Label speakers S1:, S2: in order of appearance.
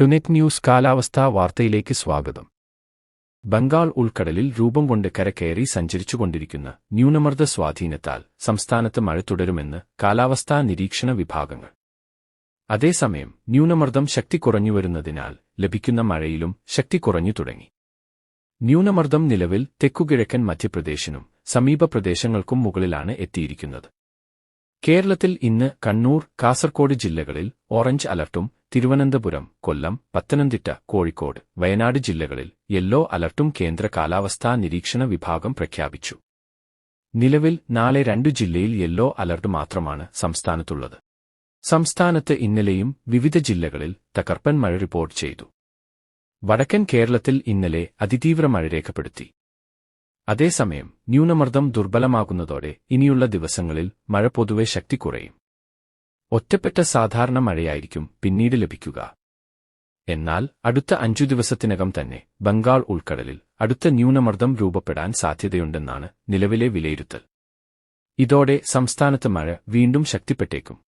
S1: ടുനെറ്റ് news കാലാവസ്ഥാ വാർത്തയിലേക്ക് സ്വാഗതം. ബംഗാൾ ഉൾക്കടലിൽ രൂപം കൊണ്ട് കരകയറി സഞ്ചരിച്ചുകൊണ്ടിരിക്കുന്ന ന്യൂനമർദ്ദ സ്വാധീനത്താൽ സംസ്ഥാനത്ത് മഴ തുടരുമെന്ന് കാലാവസ്ഥാ നിരീക്ഷണ വിഭാഗങ്ങൾ. അതേസമയം ന്യൂനമർദ്ദം ശക്തി കുറഞ്ഞുവരുന്നതിനാൽ ലഭിക്കുന്ന മഴയിലും ശക്തി കുറഞ്ഞു തുടങ്ങി. ന്യൂനമർദ്ദം നിലവിൽ തെക്കുകിഴക്കൻ മധ്യപ്രദേശിനും സമീപ പ്രദേശങ്ങൾക്കും മുകളിലാണ് എത്തിയിരിക്കുന്നത്. കേരളത്തിൽ ഇന്ന് കണ്ണൂർ കാസർകോട് ജില്ലകളിൽ ഓറഞ്ച് അലർട്ടും തിരുവനന്തപുരം കൊല്ലം പത്തനംതിട്ട കോഴിക്കോട് വയനാട് ജില്ലകളിൽ യെല്ലോ അലർട്ടും കേന്ദ്ര കാലാവസ്ഥാ നിരീക്ഷണ വിഭാഗം പ്രഖ്യാപിച്ചു. നിലവിൽ നാളെ രണ്ടു ജില്ലയിൽ യെല്ലോ അലർട്ട് മാത്രമാണ് സംസ്ഥാനത്തുള്ളത്. സംസ്ഥാനത്ത് ഇന്നലെയും വിവിധ ജില്ലകളിൽ തകർപ്പൻ മഴ റിപ്പോർട്ട് ചെയ്തു. വടക്കൻ കേരളത്തിൽ ഇന്നലെ അതിതീവ്ര മഴ രേഖപ്പെടുത്തി. അതേസമയം ന്യൂനമർദ്ദം ദുർബലമാകുന്നതോടെ ഇനിയുള്ള ദിവസങ്ങളിൽ മഴ പൊതുവെ ശക്തി കുറയും. ഒറ്റപ്പെട്ട സാധാരണ മഴയായിരിക്കും പിന്നീട് ലഭിക്കുക. എന്നാൽ അടുത്ത അഞ്ചു ദിവസത്തിനകം തന്നെ ബംഗാൾ ഉൾക്കടലിൽ അടുത്ത ന്യൂനമർദ്ദം രൂപപ്പെടാൻ സാധ്യതയുണ്ടെന്നാണ് നിലവിലെ വിലയിരുത്തൽ. ഇതോടെ സംസ്ഥാനത്ത് മഴ വീണ്ടും ശക്തിപ്പെട്ടേക്കും.